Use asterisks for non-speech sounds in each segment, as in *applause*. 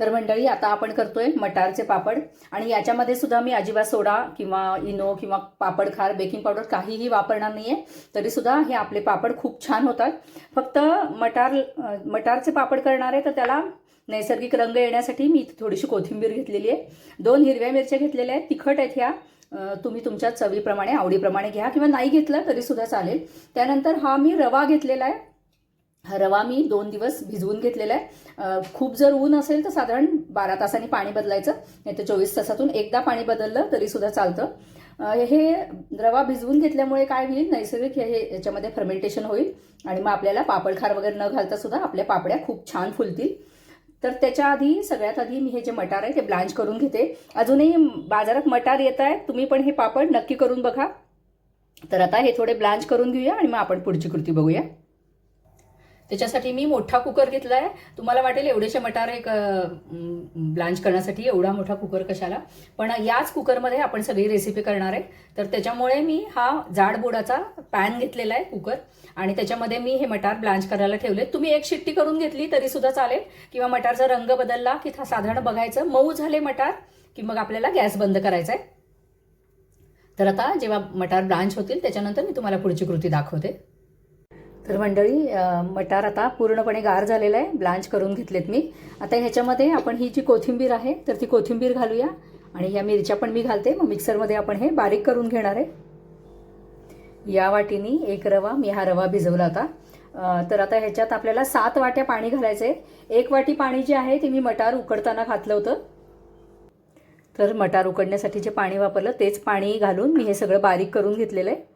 तर मंडळी आता आपण करतोय मटारचे पापड. आणि याच्यामध्ये सुद्धा मी अजिबात सोडा किंवा इनो किंवा पापड खार बेकिंग पावडर काहीही वापरणार नाही आहे तरीसुद्धा हे आपले पापड खूप छान होतात. फक्त मटार मटारचे पापड करणार आहे तर त्याला नैसर्गिक रंग येण्यासाठी मी इथे थोडीशी कोथिंबीर घेतलेली आहे. दोन हिरव्या मिरच्या घेतलेल्या आहेत तिखट आहेत ह्या. तुम्ही तुमच्या चवीप्रमाणे आवडीप्रमाणे घ्या. किंवा नाही घेतलं तरीसुद्धा चालेल. त्यानंतर हा मी रवा घेतलेला आहे. रवा मी दोन दिवस भिजवून घेतलेला आहे. खूप जर ऊन असेल तर साधारण बारा तासांनी पाणी बदलायचं. नाही तर चोवीस तासातून एकदा पाणी बदललं तरीसुद्धा चालतं. हे रवा भिजवून घेतल्यामुळे काय होईल? नैसर्गिक हे याच्यामध्ये फर्मेंटेशन होईल आणि मग आपल्याला पापडखार वगैरे न घालता सुद्धा आपल्या पापड्या खूप छान फुलतील. तर त्याच्या आधी सगळ्यात आधी मी हे जे मटार आहे ते ब्लांच करून घेते. अजूनही बाजारात मटार येत आहेत. तुम्ही पण हे पापड नक्की करून बघा. तर आता हे थोडे ब्लांच करून घेऊया आणि मग आपण पुढची कृती बघूया. त्याच्यासाठी मी मोठा कुकर घेतला आहे तुम्हाला वाटेल एवढेसे मटार एक ब्लांच करण्यासाठी एवढा मोठा कुकर कशाला. पण याच कुकरमध्ये आपण सगळी रेसिपी करणार आहे. तर त्याच्यामुळे मी हा जाड बोडाचा पॅन घेतलेला आहे कुकर. आणि त्याच्यामध्ये मी हे मटार ब्लांच करायला ठेवले तुम्ही एक शिट्टी करून घेतली तरी सुद्धा चालेल. किंवा मटारचा रंग बदलला की साधारण बघायचं. मऊ झाले मटार की मग आपल्याला गॅस बंद करायचा आहे. तर आता जेव्हा मटार ब्लांच होतील त्याच्यानंतर मी तुम्हाला पुढची कृती दाखवते. तर मंडळी मटार आता पूर्णपणे गार झालेलं आहे. ब्लांच करून घेतलेत मी. आता ह्याच्यामध्ये आपण ही जी कोथिंबीर आहे तर ती कोथिंबीर घालूया. आणि ह्या मिरच्या पण मी घालते. मग मिक्सरमध्ये आपण हे बारीक करून घेणार आहे. या वाटीनी एक रवा मी हा रवा भिजवला होता. तर आता ह्याच्यात आपल्याला सात वाट्या पाणी घालायचं आहे. एक वाटी पाणी जे आहे ते मी मटार उकडताना घातलं होतं. तर मटार उकडण्यासाठी जे पाणी वापरलं तेच पाणी घालून मी हे सगळं बारीक करून घेतलेलं आहे.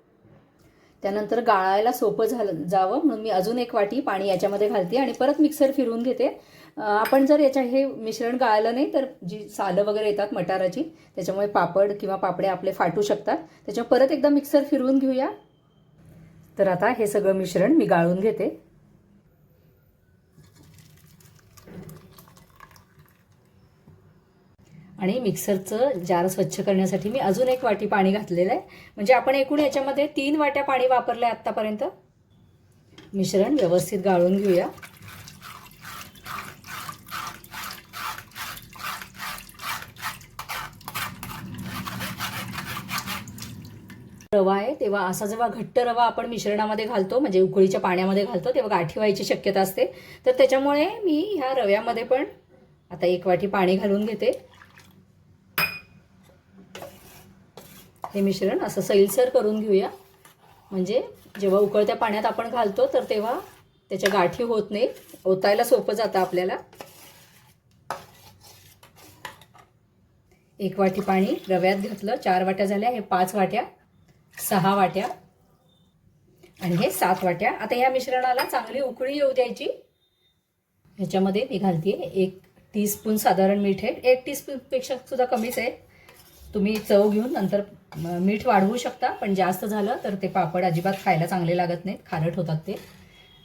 त्यानंतर गाळायला सोपं झालं जावं. म्हणून मी अजून एक वाटी पाणी याच्यामध्ये घालते आणि परत मिक्सर फिरवून घेते. आपण जर याच्या हे मिश्रण गाळलं नाही तर जी सालं वगैरे येतात मटाराची त्याच्यामुळे पापड किंवा पापडे आपले फाटू शकतात. त्याच्यामुळे परत एकदा मिक्सर फिरवून घेऊया. तर आता हे सगळं मिश्रण मी गाळून घेते. आणि मिक्सरचं जार स्वच्छ करण्यासाठी मी अजून एक वाटी पाणी घातलेलं आहे म्हणजे आपण एकूण याच्यामध्ये तीन वाट्या पाणी वापरलं आहे आत्तापर्यंत. मिश्रण व्यवस्थित गाळून घेऊया. रवा आहे तेव्हा असा जेव्हा घट्ट रवा आपण मिश्रणामध्ये घालतो म्हणजे उकळीच्या पाण्यामध्ये घालतो तेव्हा गाठी व्हायची शक्यता असते. तर त्याच्यामुळे मी ह्या रव्यामध्ये पण आता एक वाटी पाणी घालून घेते. हे मिश्रण असं सैलसर करून घेऊया. म्हणजे जेव्हा उकळत्या पाण्यात आपण घालतो तर तेव्हा त्याच्या गाठी होत नाहीत ओतायला सोपं जातं आपल्याला. एक वाटी पाणी रव्यात घातलं. चार वाट्या झाल्या. हे पाच वाट्या सहा वाट्या आणि हे सात वाट्या. आता ह्या मिश्रणाला चांगली उकळी येऊ द्यायची. ह्याच्यामध्ये मी घालते एक टीस्पून साधारण मीठ आहे. एक टीस्पूनपेक्षा सुद्धा कमीच आहे. तुम्ही चव घेऊन नंतर मीठ वाढवू शकता पण जास्त झालं तर ते पापड अजिबात खायला चांगले लागत नाहीत खारट होतात ते.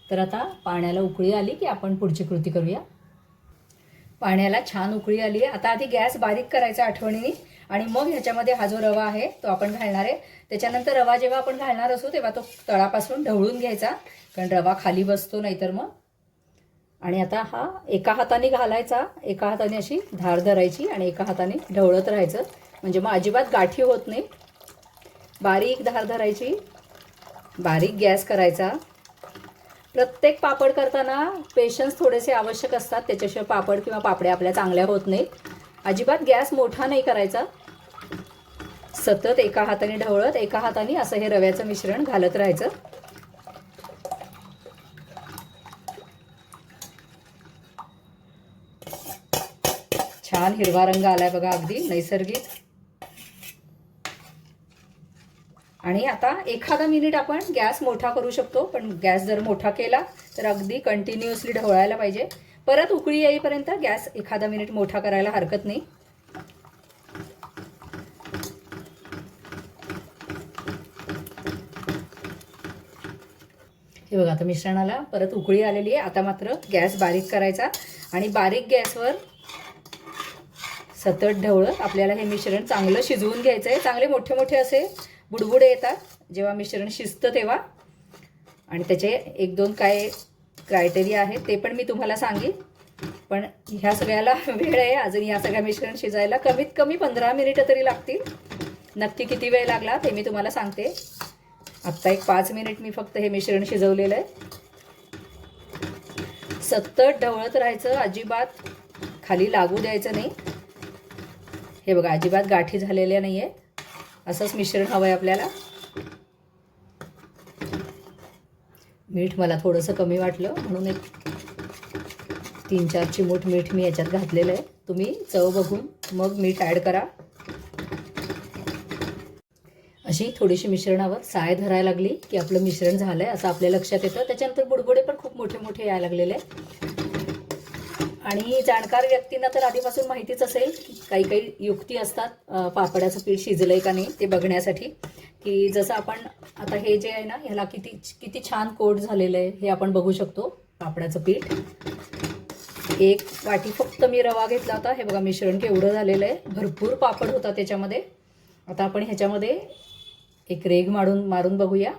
तर आता पाण्याला उकळी आली की आपण पुढची कृती करूया. पाण्याला छान उकळी आली आहे. आता आधी गॅस बारीक करायचा आठवणीने आणि मग ह्याच्यामध्ये हा जो रवा आहे तो आपण घालणार आहे. त्याच्यानंतर रवा जेव्हा आपण घालणार असू तेव्हा तो तळापासून ढवळून घ्यायचा कारण रवा खाली बसतो नाहीतर मग. आणि आता हा एका हाताने घालायचा एका हाताने अशी धार धरायची आणि एका हाताने ढवळत राहायचं. म्हणजे मग अजिबात गाठी होत नाही. बारीक धार धरायची. बारीक गॅस करायचा. प्रत्येक पापड करताना पेशन्स थोडेसे आवश्यक असतात. त्याच्याशिवाय पापड किंवा पापड्या आपल्या चांगल्या होत नाहीत. अजिबात गॅस मोठा नाही करायचा. सतत एका हाताने ढवळत एका हाताने असं हे रव्याचं मिश्रण घालत राहायचं. छान हिरवा रंग आलाय बघा अगदी नैसर्गिक. आणि आता एखादा मिनिट आपण गॅस मोठा करू शकतो पण गॅस जर मोठा केला तर अगदी कंटिन्युअसली ढवळायला पाहिजे. परत उकळी येईपर्यंत गॅस एखादा मिनिट मोठा करायला हरकत नाही. हे बघा आता मिश्रणाला परत उकळी आलेली आहे. आता मात्र गॅस बारीक करायचा आणि बारीक गॅसवर सतत ढवळत आपल्याला हे मिश्रण चांगलं शिजवून घ्यायचं आहे चांगले मोठे मोठे असे बुडबुडे येतात. जेव्हा मिश्रण शिजतं तेव्हा. आणि त्याचे एक दोन काय क्रायटेरिया आहेत ते पण मी तुम्हाला सांगेन. पण ह्या सगळ्याला *laughs* वेळ आहे. अजून या सगळ्या मिश्रण शिजायला कमीत कमी पंधरा मिनिटं तरी लागतील. नक्की किती वेळ लागला ते मी तुम्हाला सांगते. आत्ता एक पाच मिनिट मी फक्त हे मिश्रण शिजवलेलं आहे. सतत ढवळत राहायचं अजिबात खाली लागू द्यायचं नाही. हे बघा अजिबात गाठी झालेल्या नाही आहेत असंच मिश्रण हवं आहे आपल्याला. मीठ मला थोडंसं कमी वाटलं म्हणून एक तीन चार चिमूट मीठ मी याच्यात घातलेलं आहे. तुम्ही चव बघून मग मीठ ॲड करा. अशी थोडीशी मिश्रणावर साय धरायला लागली की आपलं मिश्रण झालं आहे असं आपल्या लक्षात येतं. त्याच्यानंतर बुडबुडे पण खूप मोठे मोठे यायला लागलेले आहे आणि जाणकार व्यक्तींना तर आधीपासून माहितीच असेल की काही काही युक्ती असतात. पापड्याचं पापडाचं पीठ शिजलं आहे का नाही ते बघण्यासाठी. की जसं आपण आता हे जे आहे ना ह्याला किती किती छान कोट झालेलं आहे हे आपण बघू शकतो. पापडाचं पीठ. एक वाटी फक्त मी रवा घेतला होता. हे बघा मिश्रण केवढं झालेलं आहे. भरपूर पापड होता त्याच्यामध्ये. आता आपण ह्याच्यामध्ये एक रेग मारून मारून बघूया.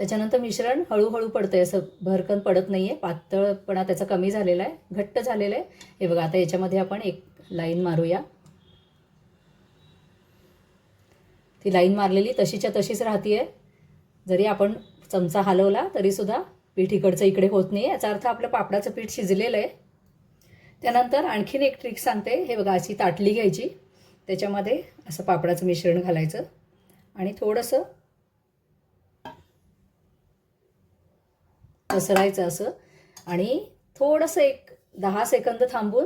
त्याच्यानंतर मिश्रण हळूहळू पडतं आहे असं भरकन पडत नाही आहे पातळपणा त्याचा कमी झालेला आहे. घट्ट झालेला आहे. हे बघा आता याच्यामध्ये आपण एक लाईन मारूया. ती लाईन मारलेली तशीच्या तशीच राहतीये. जरी आपण चमचा हलवला तरीसुद्धा पीठ इकडचं इकडे होत नाही याचा अर्थ आपलं पापडाचं पीठ शिजलेलं आहे. त्यानंतर आणखीन एक ट्रिक सांगते. हे बघा अशी ताटली घ्यायची. त्याच्यामध्ये असं पापडाचं मिश्रण घालायचं. आणि थोडंसं पसरायचं असं. आणि थोडंसं एक दहा सेकंद थांबून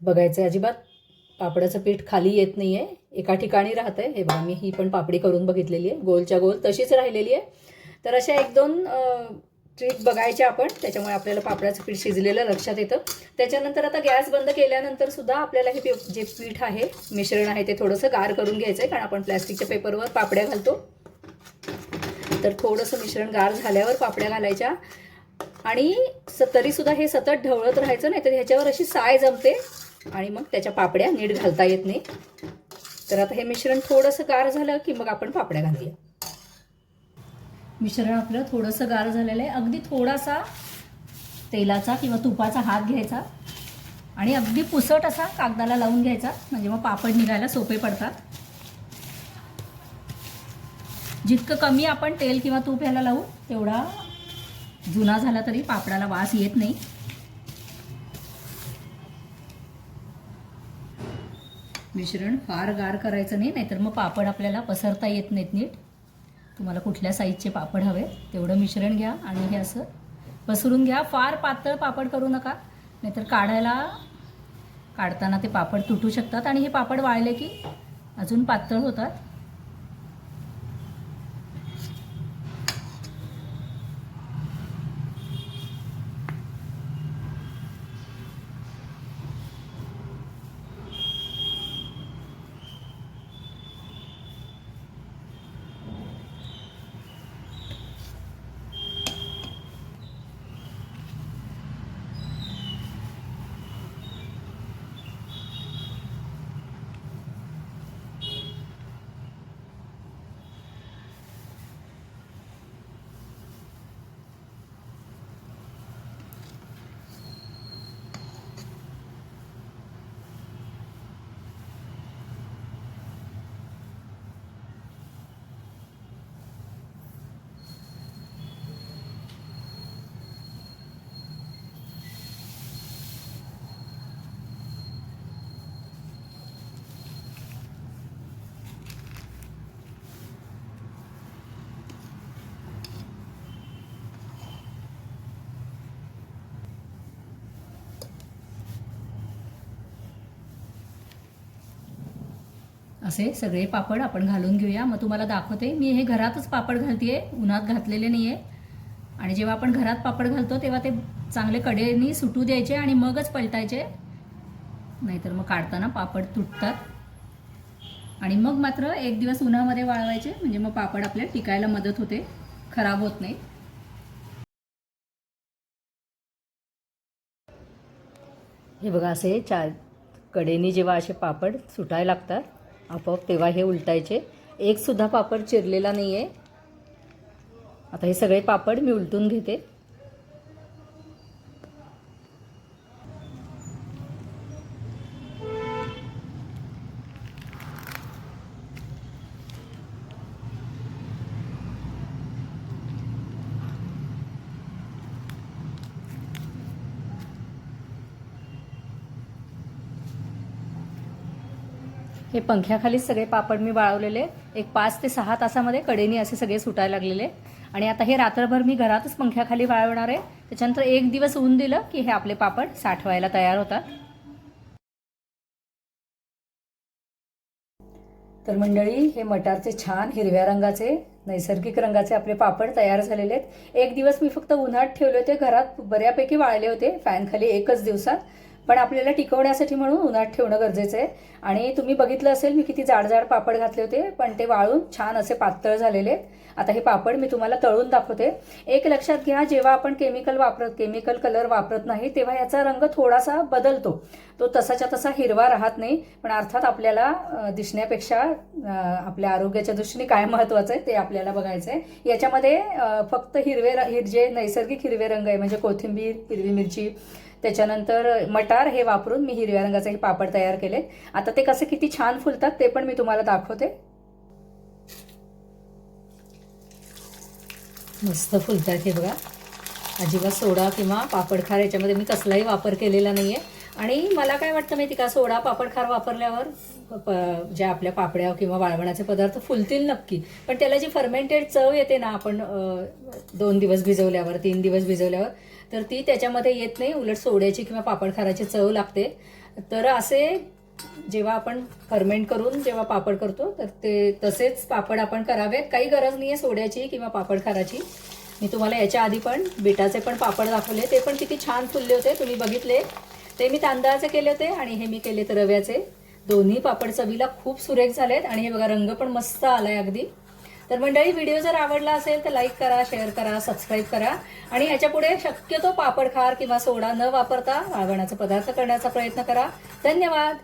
बघायचं अजिबात. पापडाचं पीठ खाली येत नाही आहे एका ठिकाणी राहतं आहे हे बघा मी ही पण पापडी करून बघितलेली आहे. गोलच्या गोल तशीच राहिलेली आहे. तर अशा एक दोन ट्रिक बघायच्या आपण. त्याच्यामुळे आपल्याला पापडाचं पीठ शिजलेलं लक्षात येतं. त्याच्यानंतर आता गॅस बंद केल्यानंतर सुद्धा आपल्याला हे पी- जे पीठ आहे मिश्रण आहे ते थोडंसं गार करून घ्यायचं आहे कारण आपण प्लॅस्टिकच्या पेपरवर पापड्या घालतो. तर थोडंसं मिश्रण गार झाल्यावर पापड्या घालायच्या. आणि स तरीसुद्धा हे सतत ढवळत राहायचं नाही तर ह्याच्यावर अशी साय जमते आणि मग त्याच्या पापड्या नीट घालता येत नाही. तर आता हे मिश्रण थोडंसं गार झालं की मग आपण पापड्या घालूया. मिश्रण आपलं थोडंसं गार झालेलं आहे. अगदी थोडासा तेलाचा किंवा तुपाचा हात घ्यायचा आणि अगदी पुसट असा कागदाला लावून घ्यायचा. म्हणजे मग पापड निघायला सोपे पडतात. जितकं कमी आपण तेल किंवा तूप ह्याला लावू तेवढा जुना झाला तरी पापडाला वास येत नाही. मिश्रण फार गार करायचं नाही नाहीतर मग पापड आपल्याला पसरता येत नाहीत नीट. तुम्हाला कुठल्या साईजचे पापड हवे तेवढं मिश्रण घ्या आणि हे असं पसरून घ्या. फार पातळ पापड करू नका नाहीतर काढायला काढताना ते पापड तुटू शकतात. आणि हे पापड वाळले की अजून पातळ होतात. असे सगळे पापड आपण घालून घेऊया. मग तुम्हाला दाखवते. मी हे घरातच पापड घालते उन्हात घातलेले नाही आहे आणि जेव्हा आपण घरात पापड घालतो तेव्हा ते चांगले कडेनी सुटू द्यायचे आणि मगच पलटायचे. नाहीतर मग काढताना पापड तुटतात. आणि मग मात्र एक दिवस उन्हामध्ये वाळवायचे. म्हणजे मग पापड आपल्या टिकायला मदत होते. खराब होत नाही. हे बघा असे चार कडेनी जेव्हा असे पापड सुटायला लागतात आपोआप तेव्हा हे उलटायचे. एकसुद्धा पापड चिरलेला नाही आहे आता हे सगळे पापड मी उलटून घेते. हे पंख्याखालीच सगळे पापड मी वाळवलेले. एक पाच ते सहा तासामध्ये कडेनी असे सगळे सुटायला लागलेले. आणि आता हे रात्रभर मी घरातच पंख्याखाली वाळवणार आहे. त्याच्यानंतर एक दिवस ऊन दिलं की हे आपले पापड साठवायला तयार होतात. तर मंडळी हे मटारचे छान हिरव्या रंगाचे नैसर्गिक रंगाचे आपले पापड तयार झालेले आहेत. एक दिवस मी फक्त उन्हात ठेवले होते. घरात बऱ्यापैकी वाळले होते. फॅन खाली एकच दिवसात. पण आपल्याला टिकवण्यासाठी म्हणून उन्हात ठेवणं गरजेचं आहे. आणि तुम्ही बघितलं असेल मी किती जाड जाड पापड घातले होते पण ते वाळून छान असे पातळ झालेले आहेत. आता हे पापड मी तुम्हाला तळून दाखवते. एक लक्षात घ्या जेव्हा आपण केमिकल वापरत केमिकल कलर वापरत नाही तेव्हा याचा रंग थोडासा बदलतो. तो तसाच्या तसा हिरवा राहत नाही पण अर्थात आपल्याला दिसण्यापेक्षा आपल्या आरोग्याच्या दृष्टीने काय महत्वाचं आहे ते आपल्याला बघायचं आहे याच्यामध्ये फक्त हिरवे हिर जे नैसर्गिक हिरवे रंग आहे म्हणजे कोथिंबीर हिरवी मिरची त्याच्यानंतर मटार हे वापरून मी हिरव्या रंगाचे हे पापड तयार केले आता ते कसे किती छान फुलतात ते पण मी तुम्हाला दाखवते. मस्त फुलतात हे बघा. अजिबात सोडा किंवा पापडखार याच्यामध्ये मी कसलाही वापर केलेला नाही आहे आणि मला काय वाटतं माहिती का सोडा पापडखार वापरल्यावर प- ज्या आपल्या पापड्या किंवा वाळवणाचे पदार्थ फुलतील नक्की. पण त्याला जी फर्मेंटेड चव येते ना आपण दोन दिवस भिजवल्यावर तीन दिवस भिजवल्यावर तर ती त्याच्यामध्ये येत नाही. उलट सोड्याची किंवा पापड खाराची चव लागते. तर असे जेव्हा आपण फर्मेंट करून जेव्हा पापड करतो तर ते तसेच पापड आपण करावेत. काही गरज नाही आहे सोड्याची किंवा पापड खाराची मी तुम्हाला याच्या आधी पण बिटाचे पण पापड दाखवले. ते पण किती छान फुलले होते. तुम्ही बघितले. ते मी तांदळाचे केले होते आणि हे मी केले तर रव्याचे. दोन्ही पापड चवीला खूप सुरेख झालेत. आणि हे बघा रंग पण मस्त आलाय अगदी. तर मंडळी व्हिडिओ जर आवडला असेल तर लाईक करा शेअर करा सबस्क्राईब करा. आणि याच्यापुढे शक्यतो पापड खार किंवा सोडा न वापरता वाळवणाचे पदार्थ करण्याचा प्रयत्न करा. धन्यवाद.